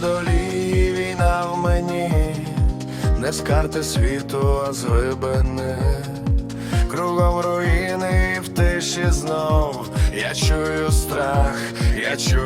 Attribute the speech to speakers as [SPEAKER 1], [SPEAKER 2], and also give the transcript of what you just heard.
[SPEAKER 1] долі війна в мені, не з карти світу, а з глибини, кругом руїни і в тиші знов. Я чую страх, я чую.